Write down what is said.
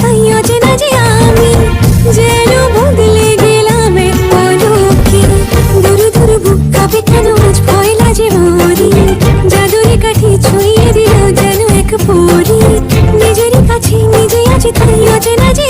তাই আজ না যে আমি যেন বদলে গেলাম অলক্ষী দূর দূর বুক কাঁপে কেন আজ ভয় লাজে মরি। জাদুরে কাঠি ছড়িয়ে দিল যেন এক পরি। নিজের কাছে নিজে আছি, তাই আজ না যে